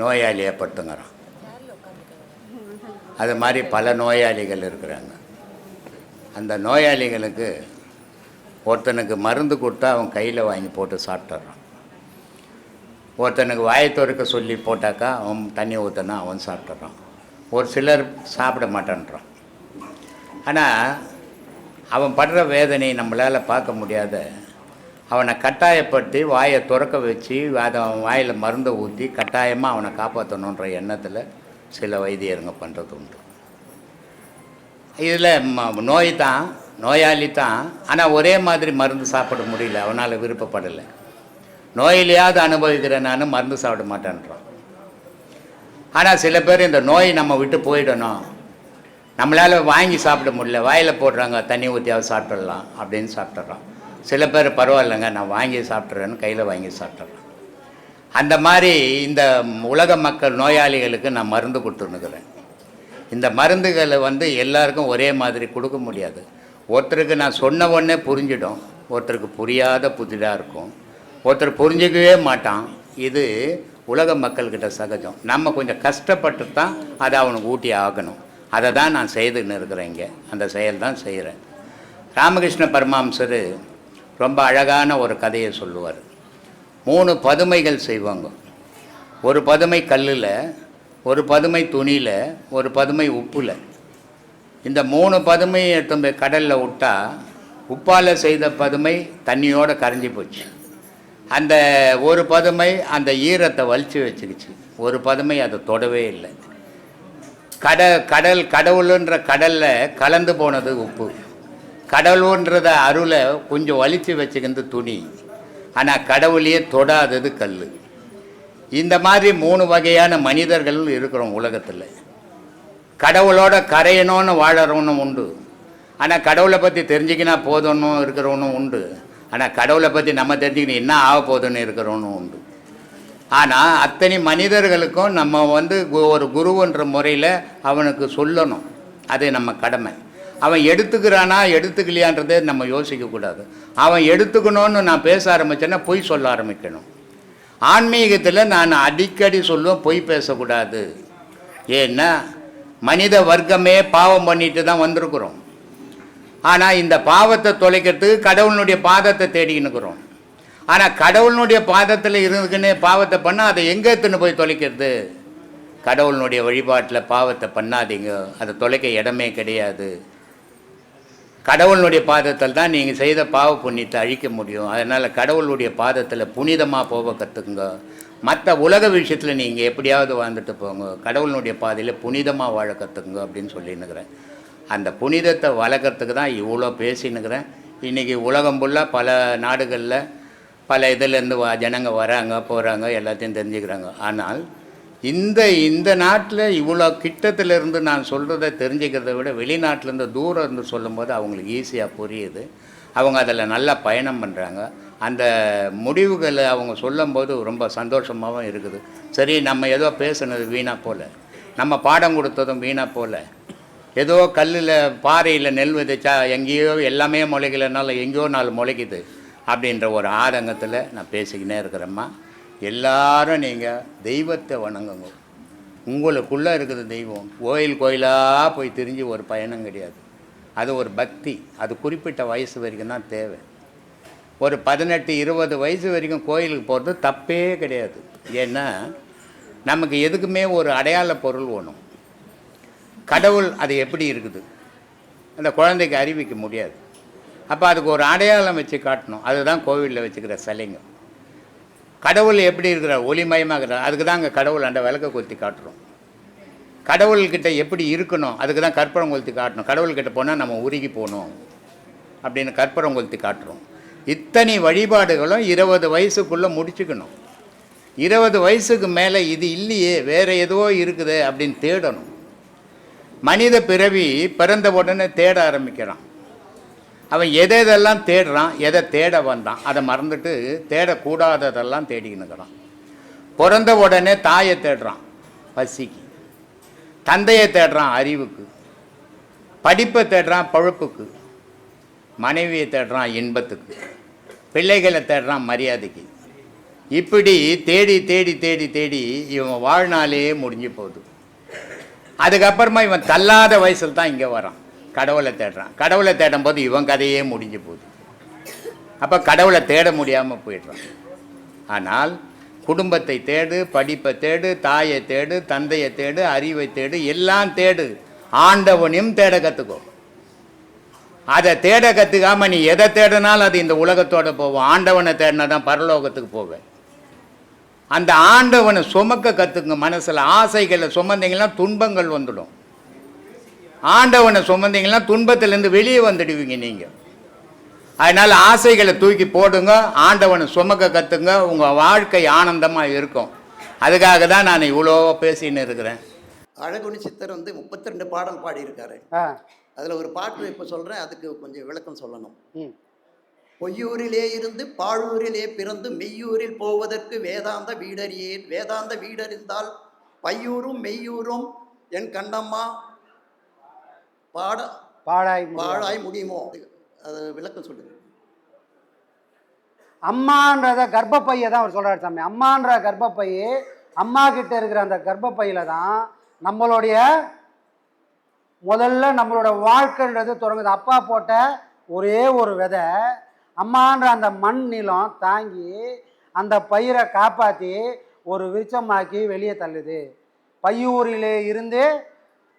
நோயாளியை ஏற்பட்டுங்கிறான் அது மாதிரி பல நோயாளிகள் இருக்கிறாங்க. அந்த நோயாளிகளுக்கு ஒருத்தனுக்கு மருந்து கொடுத்தா அவன் கையில் வாங்கி போட்டு சாப்பிட்டுறான். ஒருத்தனுக்கு வாயை துறக்க சொல்லி போட்டாக்கா அவன் தண்ணி ஊற்றினா அவன் சாப்பிட்றான் ஒரு சிலர் சாப்பிட மாட்டேன்றான். ஆனால் அவன் படுற வேதனை நம்மளால் பார்க்க முடியாத அவனை கட்டாயப்படுத்தி வாயை துறக்க வச்சு அதை அவன் வாயில் மருந்தை ஊற்றி கட்டாயமாக அவனை காப்பாற்றணுன்ற எண்ணத்தில் சில வைத்தியருங்க பண்ணுறது உண்டு. இதில் நோய் தான் நோயாளி தான். ஆனால் ஒரே மாதிரி மருந்து சாப்பிட முடியல அவனால் விருப்பப்படலை. நோயிலையாவது அனுபவிக்கிறேன் நான் மருந்து சாப்பிட மாட்டேன்றான். ஆனால் சில பேர் இந்த நோய் நம்ம விட்டு போயிடணும். நம்மளால் வாங்கி சாப்பிட முடியல வாயில் போடுறாங்க தண்ணி ஊற்றியாவது சாப்பிட்றலாம் அப்படின்னு சாப்பிட்றான் சில பேர் பரவாயில்லைங்க நான் வாங்கி சாப்பிட்றேன்னு கையில் வாங்கி சாப்பிட்றேன் அந்த மாதிரி இந்த உலக மக்கள் நோயாளிகளுக்கு நான் மருந்து கொடுத்துருக்குறேன் இந்த மருந்துகளை வந்து எல்லாருக்கும் ஒரே மாதிரி கொடுக்க முடியாது. ஒருத்தருக்கு நான் சொன்ன உடனே புரிஞ்சிடும். ஒருத்தருக்கு புரியாத புதிதாக இருக்கும். ஒருத்தர் புரிஞ்சிக்கவே மாட்டான். இது உலக மக்கள்கிட்ட சகஜம். நம்ம கொஞ்சம் கஷ்டப்பட்டு தான் அதை அவனுக்கு ஊட்டி ஆகணும். அதை தான் நான் செய்துன்னு இருக்கிறேன் இங்கே. அந்த செயல் தான் செய்கிறேன். ராமகிருஷ்ண பரமாம்சர் ரொம்ப அழகான ஒரு கதையை சொல்லுவார். மூணு பதுமைகள் செய்வாங்க. ஒரு பதுமை கல்லில் ஒரு பதுமை துணியில் ஒரு பதுமை உப்பில். இந்த மூணு பதுமையை எடுத்து கடலில் விட்டால் உப்பால் செய்த பதுமை தண்ணியோடு கரைஞ்சி போச்சு. அந்த ஒரு பதுமை அந்த ஈரத்தை வலிச்சு வச்சுக்கிச்சு. ஒரு பதுமை அதை தொடவே இல்லை. கட கடல் கடவுளுன்ற கடலில் கலந்து போனது உப்பு. கடவுள்ன்றத அருளை கொஞ்சம் வலித்து வச்சுக்கிறது துணி. ஆனால் கடவுளையே தொடாதது கல் இந்த மாதிரி மூணு வகையான மனிதர்கள் இருக்கிறோம் உலகத்தில். கடவுளோட கரையணும்னு வாழறவனும் உண்டு. ஆனால் கடவுளை பற்றி தெரிஞ்சுக்கினா போதணும் இருக்கிறவனும் உண்டு. ஆனால் கடவுளை பற்றி நம்ம தெரிஞ்சுக்கணும் என்ன ஆக போதுன்னு இருக்கிறவனும் உண்டு. ஆனால் அத்தனை மனிதர்களுக்கும் நம்ம வந்து கு- ஒரு குருன்ற முறையில் அவனுக்கு சொல்லணும். அது நம்ம கடமை. அவன் எடுத்துக்கிறானா எடுத்துக்கலையான்றதே நம்ம யோசிக்கக்கூடாது அவன் எடுத்துக்கணும்னு நான் பேச ஆரம்பிச்சேன்னா பொய் சொல்ல ஆரம்பிக்கணும். ஆன்மீகத்தில் நான் அடிக்கடி சொல்லுவேன் பொய் பேசக்கூடாது. ஏன்னா மனித வர்க்கமே பாவம் பண்ணிட்டு தான் வந்திருக்கிறோம். ஆனால் இந்த பாவத்தை தொலைக்கிறதுக்கு கடவுளுடைய பாதத்தை தேடிக்கினுக்கிறோம் ஆனால் கடவுளுடைய பாதத்தில் இருந்துக்குன்னு பாவத்தை பண்ணால் அதை எங்கே எடுத்துன்னு போய் தொலைக்கிறது? கடவுளுடைய வழிபாட்டில் பாவத்தை பண்ணாதீங்க. அதை தொலைக்க இடமே கிடையாது. கடவுளுடைய பாதத்தில் தான் நீங்கள் செய்த பாவ புண்ணியத்தை அழிக்க முடியும். அதனால் கடவுளுடைய பாதத்தில் புனிதமாக போக கற்றுக்குங்க மற்ற உலக விஷயத்தில் நீங்கள் எப்படியாவது வாழ்ந்துட்டு போங்க. கடவுளுடைய பாதையில் புனிதமாக வாழ கற்றுக்குங்க அப்படின்னு சொல்லின்னுக்கிறேன். அந்த புனிதத்தை வளர்க்குறதுக்கு தான் இவ்வளோ பேசினுக்கிறேன் இன்றைக்கி உலகம் ஃபுல்லாக பல நாடுகளில் பல இதுலேருந்து வ ஜனங்க வராங்க போகிறாங்க எல்லாத்தையும் தெரிஞ்சுக்கிறாங்க. ஆனால் இந்த இந்த நாட்டில் இவ்வளோ கிட்டத்துல இருந்து நான் சொல்கிறத தெரிஞ்சுக்கிறத விட வெளிநாட்டிலேருந்து தூரம் இருந்து சொல்லும்போது அவங்களுக்கு ஈஸியாக புரியுது. அவங்க அதில் நல்லா பயணம் பண்ணுறாங்க அந்த முடிவுகளை அவங்க சொல்லும்போது ரொம்ப சந்தோஷமாகவும் இருக்குது. சரி நம்ம ஏதோ பேசுனது வீணாக போல். நம்ம பாடம் கொடுத்ததும் வீணாக போல். ஏதோ கல்லில் பாறையில் நெல் விதைச்சா எங்கேயோ எல்லாமே முளைக்கலனால எங்கேயோ நாலு முளைக்குது. அப்படின்ற ஒரு ஆதங்கத்தில் நான் பேசிக்கினே இருக்கிறேம்மா. எல்லாரும் நீங்கள் தெய்வத்தை வணங்குங்க. உங்களுக்குள்ளே இருக்குது தெய்வம். கோயில் கோயிலாக போய் திரிஞ்சு ஒரு பயணம் கிடையாது. அது ஒரு பக்தி. அது குறிப்பிட்ட வயசு வரைக்கும் தான் தேவை. ஒரு பதினெட்டு இருபது வயசு வரைக்கும் கோயிலுக்கு போகிறது தப்பே கிடையாது. ஏன்னா நமக்கு எதுக்குமே ஒரு அடையாள பொருள் வேணும். கடவுள் அது எப்படி இருக்குது? அந்த குழந்தைக்கு அறிவிக்க முடியாது. அப்போ அதுக்கு ஒரு அடையாளம் வச்சு காட்டணும். அதுதான் கோவிலில் வச்சுக்கிற சிலைங்க. கடவுள் எப்படி இருக்கிறார்? ஒளிமயமாக இருக்கிறார் அதுக்கு தான் அங்கே கடவுள் அந்த விளக்க கொளுத்தி காட்டுறோம். கடவுள்கிட்ட எப்படி இருக்கணும்? அதுக்கு தான் கற்பூரம் கொளுத்தி காட்டணும். கடவுள்கிட்ட போனால் நம்ம உருகி போகணும். அப்படின்னு கற்பூரம் கொளுத்தி காட்டுறோம். இத்தனை வழிபாடுகளும் இருபது வயசுக்குள்ளே முடிச்சுக்கணும். இருபது வயசுக்கு மேலே இது இல்லையே வேற ஏதோ இருக்குது அப்படின்னு தேடணும். மனித பிறவி பிறந்த உடனே தேட ஆரம்பிக்கிறான். அவன் எதை எதெல்லாம் தேடுறான் எதை தேட வந்தான் அதை மறந்துட்டு தேடக்கூடாததெல்லாம் தேடிக்கினுக்கிறான் பிறந்த உடனே தாயை தேடுறான் பசிக்கு. தந்தையை தேடுறான் அறிவுக்கு. படிப்பை தேடுறான் பழுப்புக்கு. மனைவியை தேடுறான் இன்பத்துக்கு. பிள்ளைகளை தேடுறான் மரியாதைக்கு. இப்படி தேடி தேடி தேடி தேடி இவன் வாழ்நாளே முடிஞ்சு போகுது. அதுக்கப்புறமா இவன் தள்ளாத வயசில் தான் இங்கே வரான். கடவுளை தேடுறான். கடவுளை தேடும் போது இவன் கதையே முடிஞ்சு போகுது. அப்போ கடவுளை தேட முடியாமல் போயிடுறான். ஆனால் குடும்பத்தை தேடு படிப்பை தேடு தாயை தேடு தந்தையை தேடு அறிவை தேடு எல்லாம் தேடு. ஆண்டவனையும் தேட கற்றுக்கோ அதை தேட கற்றுக்காம நீ எதை தேடினாலும் அது இந்த உலகத்தோடு போவோம் ஆண்டவனை தேடினா தான் பரலோகத்துக்கு போவேன். அந்த ஆண்டவனை சுமக்க கற்றுக்குங்க மனசில். ஆசைகளை சுமந்தீங்கன்னா துன்பங்கள் வந்துடும். ஆண்டவனை சுமந்தீங்கன்னா துன்பத்திலேருந்து வெளியே வந்துடுவீங்க நீங்கள் அதனால் ஆசைகளை தூக்கி போடுங்க ஆண்டவனை சுமக்க கற்றுங்க உங்கள் வாழ்க்கை ஆனந்தமாக இருக்கும். அதுக்காக தான் நான் இவ்வளோ பேசின்னு இருக்கிறேன். அழகுனி சித்தர் வந்து 32 பாடல் பாடியிருக்காரு. அதில் ஒரு பாட்டு இப்போ சொல்கிறேன் அதுக்கு கொஞ்சம் விளக்கம் சொல்லணும். பொய்யூரிலே இருந்து பாழூரிலே பிறந்து மெய்யூரில் போவதற்கு வேதாந்த வீடறியேன். வேதாந்த வீடறிந்தால் பையூரும் மெய்யூரும் என் கண்ணம்மா பாட பாழாய் முடியாது. பாழாய் முடியுமோ? அது விளக்கம் சொல்லுங்க. அம்மான்றத கர்ப்பப்பையை தான் அவர் சொல்றாரு சாமி. அம்மான்ற கர்ப்பப்பை அம்மா கிட்ட இருக்கிற அந்த கர்ப்பப்பையில தான் நம்மளுடைய முதல்ல நம்மளோட வாழ்க்கைன்றது தொடங்குது. அப்பா போட்ட ஒரே ஒரு விதை அம்மான்ற அந்த மண் நிலம் தாங்கி அந்த பயிரை காப்பாற்றி ஒரு விருச்சமாக்கி வெளியே தள்ளுது. பையூரிலே இருந்து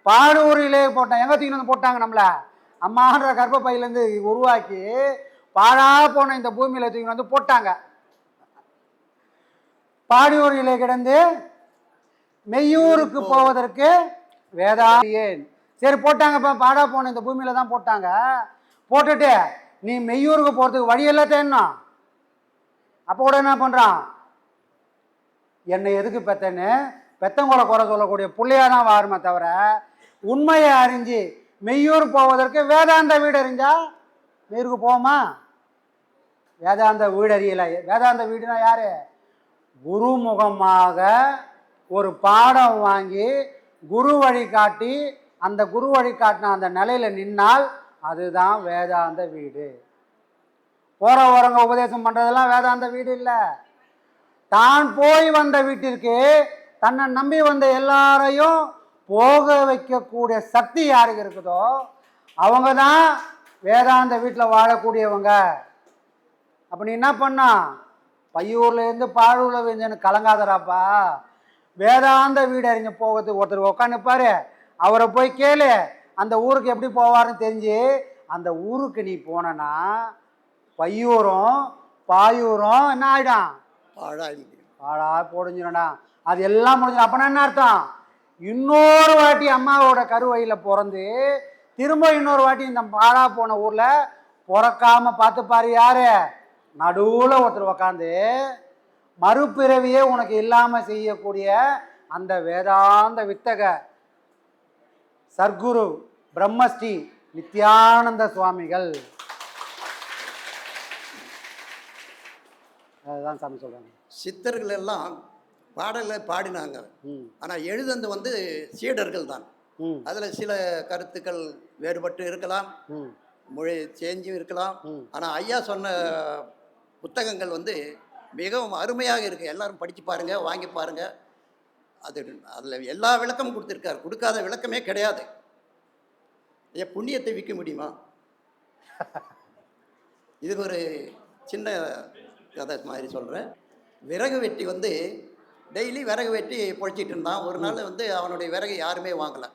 பாடூரிலே போட்டேன் எங்கே தூக்கி வந்து போட்டாங்க நம்மள? அம்மான்ற கர்ப்பப்பையிலேருந்து உருவாக்கி பாழா போன இந்த பூமியில் தூக்கி வந்து போட்டாங்க. பாடியூரிலே கிடந்து மெய்யூருக்கு போவதற்கு வேதாயேன் சரி போட்டாங்கப்பா பாடா போன இந்த பூமியில தான் போட்டாங்க. போட்டுட்டு நீ மெய்யூருக்கு போகிறதுக்கு வழியெல்லாம் தேடணும் அப்போ கூட என்ன பண்ணுறான் என்னை எதுக்கு பெத்தன்னு? பெத்தங்குறை குறை சொல்லக்கூடிய பிள்ளையாக தான் வாருமே தவிர உண்மையை அறிஞ்சு மெய்யூர் போவதற்கு வேதாந்த வீடு அறிஞ்சா மெய்யூருக்கு போவோமா? வேதாந்த வீடு அறியல வேதாந்த வீடுனா யாரு? குருமுகமாக ஒரு பாடம் வாங்கி குரு வழி காட்டி அந்த குரு வழி காட்டின அந்த நிலையில நின்னால் அதுதான் வேதாந்த வீடு. போற வரவங்க உபதேசம் பண்ணுறதெல்லாம் வேதாந்த வீடு இல்லை. தான் போய் வந்த வீட்டிற்கு தன்னை நம்பி வந்த எல்லாரையும் போக வைக்கக்கூடிய சக்தி யாருக்கு இருக்குதோ அவங்க தான் வேதாந்த வீட்டில் வாழக்கூடியவங்க. அப்போ நீ என்ன பண்ணா? பையூர்லேருந்து பாழூர்ல விழுந்தேன்னு கலங்காதராப்பா. வேதாந்த வீடு அறிஞ்ச போகிறதுக்கு ஒருத்தர் உட்காந்துப்பாரு அவரை போய் கேளு அந்த ஊருக்கு எப்படி போவாருன்னு தெரிஞ்சு அந்த ஊருக்கு நீ போனனா பையூரும் பாயூரும் என்ன ஆயிடும்? பாழாய் பாடா போடுஞ்சிடா அது எல்லாம் முடிஞ்சிடும். அப்பனா என்ன அர்த்தம்? இன்னொரு வாட்டி அம்மாவோட கருவையில் பிறந்து திரும்ப இன்னொரு வாட்டி இந்த பாழா போன ஊரில் பிறக்காம பார்த்துப்பாரு யாரு? நடுவில் ஒருத்தர் உக்காந்து மறுபிறவியே உனக்கு இல்லாமல் செய்யக்கூடிய அந்த வேதாந்த வித்தக சர்க்குரு பிரம்மஸ்ரீ நித்யானந்த சுவாமிகள். அதுதான் சாமி சொல்கிறாங்க சித்தர்கள் எல்லாம் பாடலை பாடினாங்க. ஆனால் எழுதுந்து வந்து சீடர்கள் தான். அதில் சில கருத்துக்கள் வேறுபட்டு இருக்கலாம். மொழி சேஞ்சும் இருக்கலாம். ஆனால் ஐயா சொன்ன புத்தகங்கள் வந்து மிகவும் அருமையாக இருக்குது எல்லாரும் படித்து பாருங்கள் வாங்கி பாருங்கள் அது அதில் எல்லா விளக்கமும் கொடுத்துருக்காரு. கொடுக்காத விளக்கமே கிடையாது. ஐயா புண்ணியத்தை விற்க முடியுமா? இதுக்கு ஒரு சின்ன கதை மாதிரி சொல்கிறேன் விறகு வெட்டி வந்து டெய்லி விறகு வெட்டி பொழைச்சிட்டு இருந்தான். ஒரு நாள் வந்து அவனுடைய விறகு யாருமே வாங்கலை.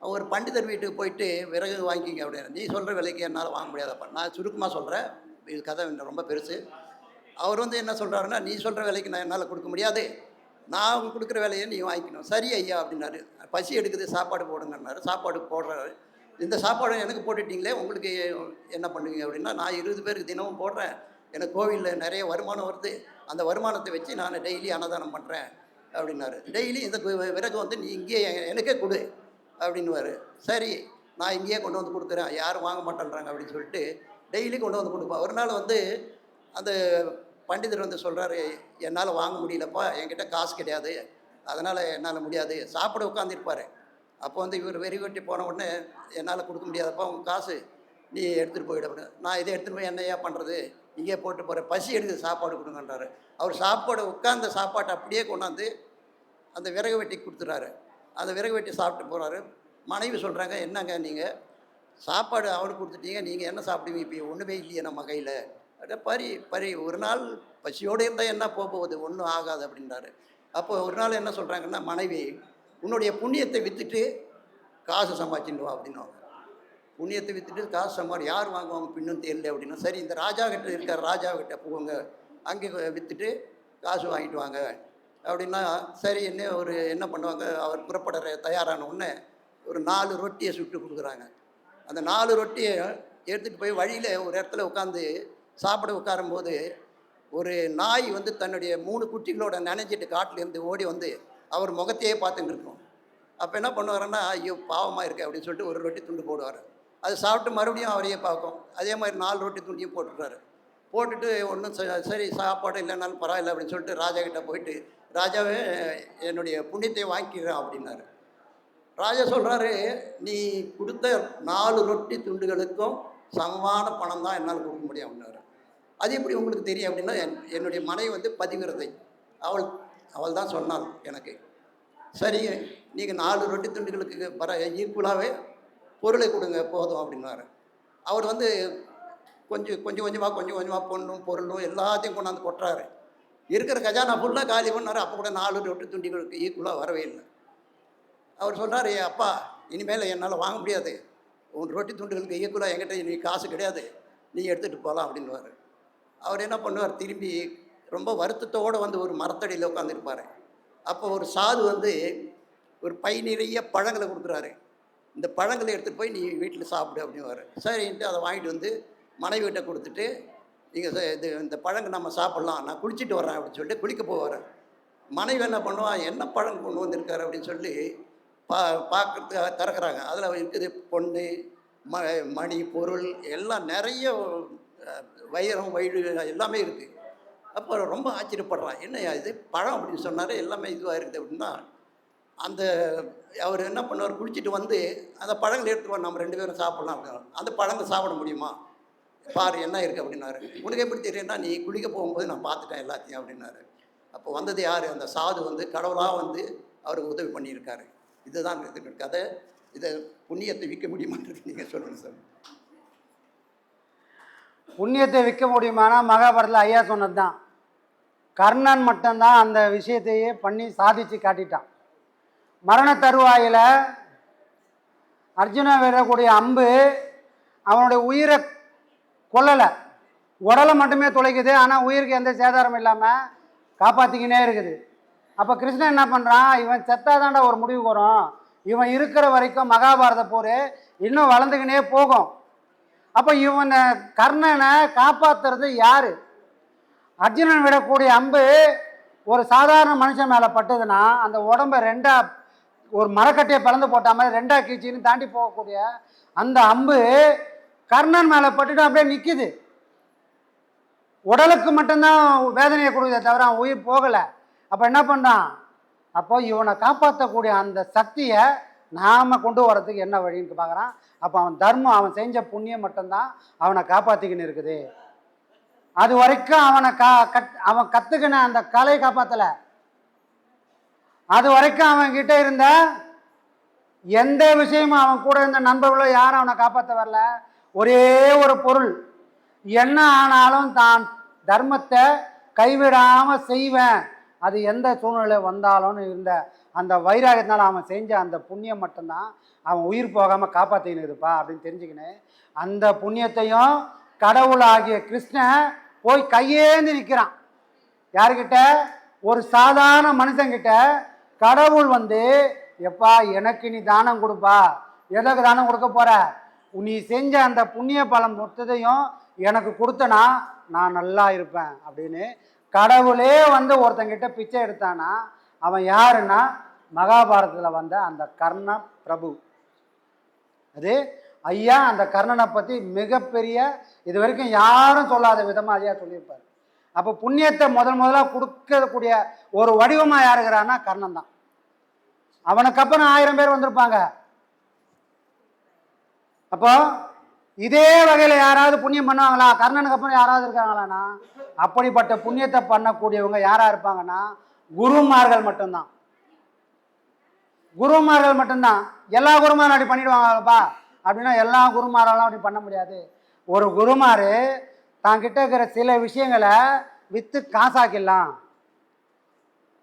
அவன் ஒரு பண்டிதர் வீட்டுக்கு போயிட்டு விறகு வாங்கிக்கிங்க அப்படின்னு நீ சொல்கிற விலைக்கு என்னால் வாங்க முடியாதப்பா. நான் சுருக்கமாக சொல்கிறேன் இது கதை ரொம்ப பெருசு. அவர் வந்து என்ன சொல்கிறாருன்னா நீ சொல்கிற விலைக்கு நான் என்னால் கொடுக்க முடியாது. நான் அவங்க கொடுக்குற விலையை நீ வாங்கிக்கணும். சரி ஐயா அப்படின்னாரு. பசி எடுக்குது சாப்பாடு போடுங்கன்னாரு. சாப்பாடு போடுறாரு. இந்த சாப்பாடு எனக்கு போட்டுட்டீங்களே உங்களுக்கு என்ன பண்ணுவீங்க அப்படின்னா நான் இருபது பேருக்கு தினமும் போடுறேன். எனக்கு கோவிலில் நிறைய வருமானம் வருது. அந்த வருமானத்தை வச்சு நான் டெய்லி அன்னதானம் பண்ணுறேன் அப்படின்னாரு. டெய்லி இந்த விறகு வந்து நீ இங்கேயே எனக்கே கொடு அப்படின்னுவாரு. சரி நான் இங்கேயே கொண்டு வந்து கொடுக்குறேன் யாரும் வாங்க மாட்டேன்றாங்க அப்படின்னு சொல்லிட்டு டெய்லி கொண்டு வந்து கொடுப்பா. ஒரு நாள் வந்து அந்த பண்டிதர் வந்து சொல்கிறாரு என்னால் வாங்க முடியலப்பா. என்கிட்ட காசு கிடையாது. அதனால் என்னால் முடியாது. சாப்பிட உட்காந்துருப்பார் அப்போ வந்து இவர் வெறி வெட்டி போன உடனே என்னால் கொடுக்க முடியாதப்பா. உங்கள் காசு நீ எடுத்துகிட்டு போயிட நான் இதை எடுத்துகிட்டு போய் என்னையா பண்ணுறது இங்கே போட்டு போகிற பசி எடுக்குது சாப்பாடு கொடுங்கன்றாரு. அவர் சாப்பாடு உட்கார்ந்த சாப்பாட்டை அப்படியே கொண்டாந்து அந்த விறகு வெட்டி கொடுத்துறாரு. அந்த விறகு வெட்டி சாப்பிட்டு போகிறாரு மனைவி சொல்கிறாங்க என்னங்க நீங்கள் சாப்பாடு அவனுக்கு கொடுத்துட்டீங்க நீங்கள் என்ன சாப்பிடுவீங்க? இப்போ ஒன்றுமே இல்லையே நம்ம கையில். அப்படியே பரி பரி ஒரு நாள் பசியோடு இருந்தால் என்ன போக போகுது? ஒன்றும் ஆகாது அப்படின்றாரு. அப்போ ஒரு நாள் என்ன சொல்கிறாங்கன்னா மனைவி உன்னுடைய புண்ணியத்தை விற்றுட்டு காசு சம்பாதிச்சுட்டு வா அப்படின்னுவாங்க. புண்ணியத்தை விற்றுட்டு காசு சம்பாதி யார் வாங்குவாங்க பின்னும் தெரியல அப்படின்னா சரி இந்த ராஜா கிட்ட இருக்கார் ராஜா கிட்ட போங்க. அங்கே விற்றுட்டு காசு வாங்கிட்டு வாங்க. அப்படின்னா சரி என்ன ஒரு என்ன பண்ணுவாங்க அவர் புறப்பட தயாரான உடனே ஒரு நாலு ரொட்டியை சுட்டு கொடுக்குறாங்க. அந்த நாலு ரொட்டியை எடுத்துகிட்டு போய் வழியில் ஒரு இடத்துல உட்காந்து சாப்பிட உட்காரும்போது ஒரு நாய் வந்து தன்னுடைய மூணு குட்டிகளோட நினைஞ்சிட்டு காட்டிலேருந்து ஓடி வந்து அவர் முகத்தையே பார்த்துட்டு இருக்கும். அப்போ என்ன பண்ணுவாருன்னா ஐயோ பாவமாக இருக்கு அப்படின்னு சொல்லிட்டு ஒரு ரொட்டி துண்டு போடுவார். அது சாப்பிட்டு மறுபடியும் அவரையே பார்க்கும். அதே மாதிரி நாலு ரொட்டி துண்டியும் போட்டுடுறாரு போட்டுட்டு ஒன்றும் சரி சாப்பாடு இல்லைனாலும் பரவாயில்ல அப்படின்னு சொல்லிட்டு ராஜா போயிட்டு ராஜாவே என்னுடைய புண்ணியத்தை வாங்கிக்கிறேன் அப்படின்னாரு. ராஜா சொல்கிறாரு நீ கொடுத்த நாலு ரொட்டி துண்டுகளுக்கும் சமமான பணம் தான் என்னால் கொடுக்க முடியும் அப்படின்னாரு. அது எப்படி உங்களுக்கு தெரியும் அப்படின்னா என்- என்னுடைய மனைவி வந்து பதிவிரதை அவள் அவள் தான் சொன்னாள் எனக்கு. சரி நீங்கள் நாலு ரொட்டி துண்டுகளுக்கு பர ஈக்குவலாகவே பொருளை கொடுங்க போதும் அப்படின்னாரு அவர் வந்து கொஞ்சம் கொஞ்சம் கொஞ்சமாக கொஞ்சம் கொஞ்சமாக பொண்ணும் பொருளும் எல்லாத்தையும் கொண்டாந்து கொட்டுறாரு. இருக்கிற கஜானா ஃபுல்லாக காலி பண்ணார். அப்போ கூட நாலு ரொட்டி துண்டிகளுக்கு ஈக்குவலாக வரவே இல்லை. அவர் சொல்கிறார் ஏ அப்பா இனிமேல் என்னால் வாங்க முடியாது. உன் ரொட்டி துண்டுகளுக்கு ஈக்குவலாக என்கிட்ட நீ காசு கிடையாது. நீ எடுத்துகிட்டு போகலாம் அப்படின்னுவார். அவர் என்ன பண்ணுவார்? திரும்பி ரொம்ப வருத்தத்தோடு வந்து ஒரு மரத்தடியில் உட்காந்துருப்பார் அப்போ ஒரு சாது வந்து ஒரு பை நிறைய பழங்களை கொடுக்குறாரு. இந்த பழங்களை எடுத்துகிட்டு போய் நீ வீட்டில் சாப்பிடு அப்படின்னு வர சரின்ட்டு அதை வாங்கிட்டு வந்து மனைவி கிட்ட கொடுத்துட்டு நீங்கள் இது இந்த பழங்கள் நம்ம சாப்பிட்லாம் நான் குளிச்சுட்டு வரேன் அப்படின்னு சொல்லிட்டு குளிக்க போவார். மனைவி என்ன பண்ணுவான் என்ன பழம் கொண்டு வந்திருக்காரு? அப்படின்னு சொல்லி பா பார்க்குறதுக்காக திறக்கிறாங்க. அதில் இருக்குது பொண்ணு ம மணி பொருள் எல்லாம் நிறைய வைரம் வயிறு எல்லாமே இருக்குது அப்போ ரொம்ப ஆச்சரியப்படுறான். என்ன இது? பழம்? அப்படின்னு சொன்னார். எல்லாமே இதுவாக இருக்குது அப்படின்னா அந்த அவர் என்ன பண்ணுவார்? குளிச்சுட்டு வந்து அந்த பழங்களை எடுத்துருவார் நம்ம ரெண்டு பேரும் சாப்பிட்லாம் அப்படின்னு அந்த பழங்கள் சாப்பிட முடியுமா? பாரு என்ன இருக்குது அப்படின்னாரு. உனக்கு எப்படி தெரியும்னா நீ குளிக்க போகும்போது நான் பார்த்துட்டேன் எல்லாத்தையும் அப்படின்னாரு. அப்போ வந்தது யார்? அந்த சாது வந்து கடவுளாக வந்து அவருக்கு உதவி பண்ணியிருக்காரு. இதுதான் இதுக்கு கதை. இதை புண்ணியத்தை விற்க முடியுமான்றது நீங்கள் சொல்லுங்கள் சார். புண்ணியத்தை விற்க முடியுமானா மகாபாரத்தில் ஐயா சொன்னது தான் கர்ணன் மட்டும்தான் அந்த விஷயத்தையே பண்ணி சாதிச்சு காட்டிட்டான். மரண தருவாயில் அர்ஜுனா விடக்கூடிய அம்பு அவனுடைய உயிரை கொல்லலை. உடலை மட்டுமே துளைக்குது ஆனால் உயிருக்கு எந்த சேதாரம் இல்லாமல் காப்பாற்றிக்கினே இருக்குது. அப்போ கிருஷ்ணன் என்ன பண்ணுறான் இவன் செத்தாதாண்டா ஒரு முடிவு வரும். இவன் இருக்கிற வரைக்கும் மகாபாரத போர் இன்னும் வளர்ந்துக்கினே போகும். அப்போ இவனை கர்ணனை காப்பாத்துறது யார்? அர்ஜுனன் விடக்கூடிய அம்பு ஒரு சாதாரண மனுஷன் மேலே பட்டதுன்னா அந்த உடம்ப ரெண்டாக ஒரு மரக்கட்டையை பிளந்து போட்ட மாதிரி ரெண்டா கீச்சின்னு தாண்டி போகக்கூடிய அந்த அம்பு கர்ணன் மேலே பட்டுட்டு அப்படியே நிற்கிது உடலுக்கு மட்டும்தான் வேதனையை கொடுக்குதே தவிர அவன் உயிர் போகலை. அப்போ என்ன பண்ணான்? அப்போ இவனை காப்பாற்றக்கூடிய அந்த சக்தியை நாம் கொண்டு வரதுக்கு என்ன வழின்னு பார்க்குறான் அப்போ அவன் தர்மம் அவன் செஞ்ச புண்ணியம் மட்டும்தான் அவனை காப்பாற்றிக்கின்னு இருக்குது. அது வரைக்கும் அவனை கா கட் அவன் கற்றுக்கின அந்த கலையை காப்பாற்றலை அது வரைக்கும் அவன் கிட்ட இருந்த எந்த விஷயமும் அவன் கூட இருந்த நண்பர்களோ யாரும் அவனை காப்பாற்ற வரல. ஒரே ஒரு பொருள். என்ன ஆனாலும் தான் தர்மத்தை கைவிடாமல் செய்வேன். அது எந்த சூழ்நிலை வந்தாலும்னு இருந்த அந்த வைராகத்தினால அவன் செஞ்ச அந்த புண்ணியம் மட்டும்தான். அவன் உயிர் போகாமல் காப்பாற்றினுதுப்பா அப்படின்னு தெரிஞ்சுக்கினேன். அந்த புண்ணியத்தையும் கடவுளாகிய கிருஷ்ணன் போய் கையேந்து நிற்கிறான் யாருக்கிட்ட ஒரு சாதாரண மனுஷங்கிட்ட கடவுள் வந்து எப்பா எனக்கு நீ தானம் கொடுப்பா. எதற்கு தானம் கொடுக்க போகிற நீ செஞ்ச அந்த புண்ணிய பலம் மொத்தத்தையும் எனக்கு கொடுத்தனா நான் நல்லா இருப்பேன் அப்படின்னு கடவுளே வந்து ஒருத்தங்கிட்ட பிச்சை எடுத்தானா அவன் யாருன்னா மகாபாரதத்தில் வந்த அந்த கர்ண பிரபு. அது ஐயா அந்த கர்ணனை பற்றி மிகப்பெரிய இது வரைக்கும் யாரும் சொல்லாத விதமாக ஐயா சொல்லியிருப்பார். அப்போ புண்ணியத்தை முதல் முதலாக கொடுக்கக்கூடிய ஒரு வடிவமாக யாருகிறான்னா கர்ணன் தான். அவனுக்கு அப்புறம் ஆயிரம் பேர் வந்திருப்பாங்க. அப்போ இதே வகையில் யாராவது புண்ணியம் பண்ணுவாங்களா? கர்ணனுக்கு அப்புறம் யாராவது இருக்காங்களாண்ணா? அப்படிப்பட்ட புண்ணியத்தை பண்ணக்கூடியவங்க யாராக இருப்பாங்கன்னா குருமார்கள் மட்டும்தான். குருமார்கள் மட்டும்தான். எல்லா குருமாரும் அப்படி பண்ணிடுவாங்கப்பா அப்படின்னா எல்லா குருமாரெல்லாம் அப்படி பண்ண முடியாது. ஒரு குருமாரு தாங்கிட்ட இருக்கிற சில விஷயங்களை விற்று காசாக்கிடலாம்.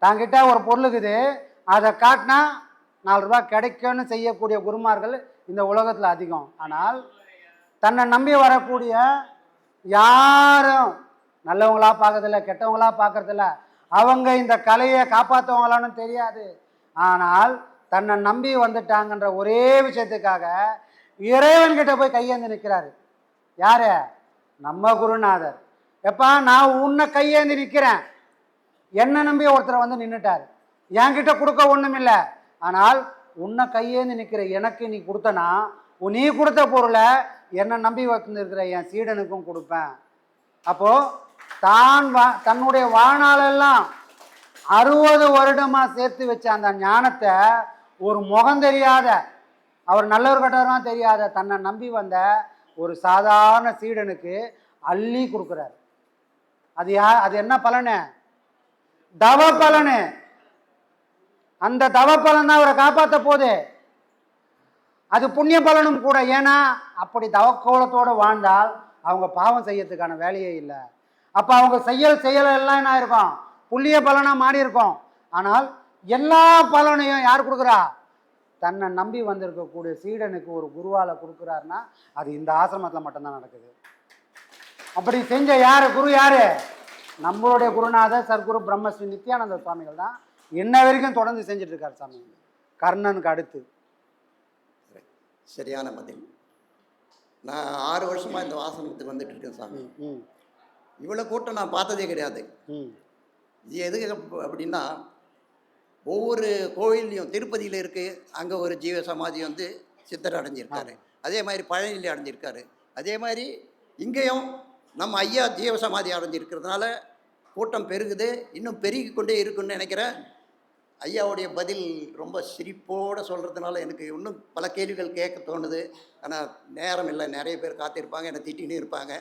தாங்கிட்ட ஒரு பொருள் இருக்குது. அதை காட்டினா நாலு ரூபா கிடைக்கும்னு செய்யக்கூடிய குருமார்கள் இந்த உலகத்தில் அதிகம். ஆனால் தன்னை நம்பி வரக்கூடிய யாரும் நல்லவங்களா பார்க்கறதில்ல கெட்டவங்களா பார்க்கறதில்ல. அவங்க இந்த கலையை காப்பாற்றுவாங்களான்னு தெரியாது. ஆனால் தன்னை நம்பி வந்துட்டாங்கன்ற ஒரே விஷயத்துக்காக இறைவன்கிட்ட போய் கையேந்து நிற்கிறாரு. யாரு? நம்ம குருநாதர். எப்பா நான் உன்னை கையேந்தி நிற்கிறேன் என்ன நம்பி ஒருத்தர் வந்து நின்றுட்டார் என்கிட்ட கொடுக்க ஒன்றும் இல்லை ஆனால் உன்னை கையேந்து நிற்கிற எனக்கு நீ கொடுத்தனா நீ கொடுத்த பொருளை என்னை நம்பி வந்திருக்கிற என் சீடனுக்கும் கொடுப்பேன். அப்போது தான் வா தன்னுடைய வாழ்நாளெல்லாம் அறுபது வருடமா சேர்த்து வச்ச அந்த ஞானத்தை ஒரு முகம் தெரியாத அவர் நல்லவர் கெட்டவரா தெரியாத தன்னை நம்பி வந்த ஒரு சாதாரண சீடனுக்கு அள்ளி கொடுக்குறாரு. அது யா அது என்ன பலனு? தவ பலனு. அந்த தவ பலன் தான் அவரை காப்பாற்ற போகுது. அது புண்ணிய பலனும் கூட. ஏன்னா அப்படி தவக்கோலத்தோடு வாழ்ந்தால் அவங்க பாவம் செய்யறதுக்கான வேலையே இல்லை. அப்போ அவங்க செயல் செயலெல்லாம் என்ன இருக்கும் புண்ணிய பலனாக மாறி இருக்கும் ஆனால் எல்லா பலனையும் யார் கொடுக்குறா? தன்னை நம்பி வந்திருக்கக்கூடிய சீடனுக்கு ஒரு குருவால கொடுக்குறாருன்னா அது இந்த ஆசிரமத்தில் மட்டும்தான் நடக்குது. அப்படி செஞ்ச யாரு? குரு யாரு? நம்மளுடைய குருநாதர் சர்க்குரு பிரம்மஸ்ரீ நித்யானந்த சுவாமிகள் தான். இன்ன வரைக்கும் தொடர்ந்து செஞ்சுட்டு இருக்காரு சாமி. கர்ணனுக்கு அடுத்து. சரியான பதில். நான் ஆறு வருஷமா இந்த ஆசிரமத்துக்கு வந்துட்டு இருக்கேன் சாமி இவ்வளோ கூட்டம் நான் பார்த்ததே கிடையாது. இது எதுக்கு அப்ப- அப்படின்னா ஒவ்வொரு கோயில்லையும் திருப்பதியில் இருக்குது அங்கே ஒரு ஜீவ சமாதி வந்து சித்தர் அடைஞ்சிருக்காரு. அதே மாதிரி பழனியில் அடைஞ்சிருக்காரு. அதே மாதிரி இங்கேயும் நம்ம ஐயா ஜீவ சமாதி அடைஞ்சிருக்கிறதுனால கூட்டம் பெருகுது. இன்னும் பெருகி கொண்டே இருக்குன்னு நினைக்கிறேன் ஐயாவுடைய பதில் ரொம்ப சிரிப்போடு சொல்கிறதுனால எனக்கு இன்னும் பல கேள்விகள் கேட்க தோணுது. ஆனால் நேரம் இல்லை. நிறைய பேர் காத்திருப்பாங்க. என்னை திட்டின்னு இருப்பாங்க.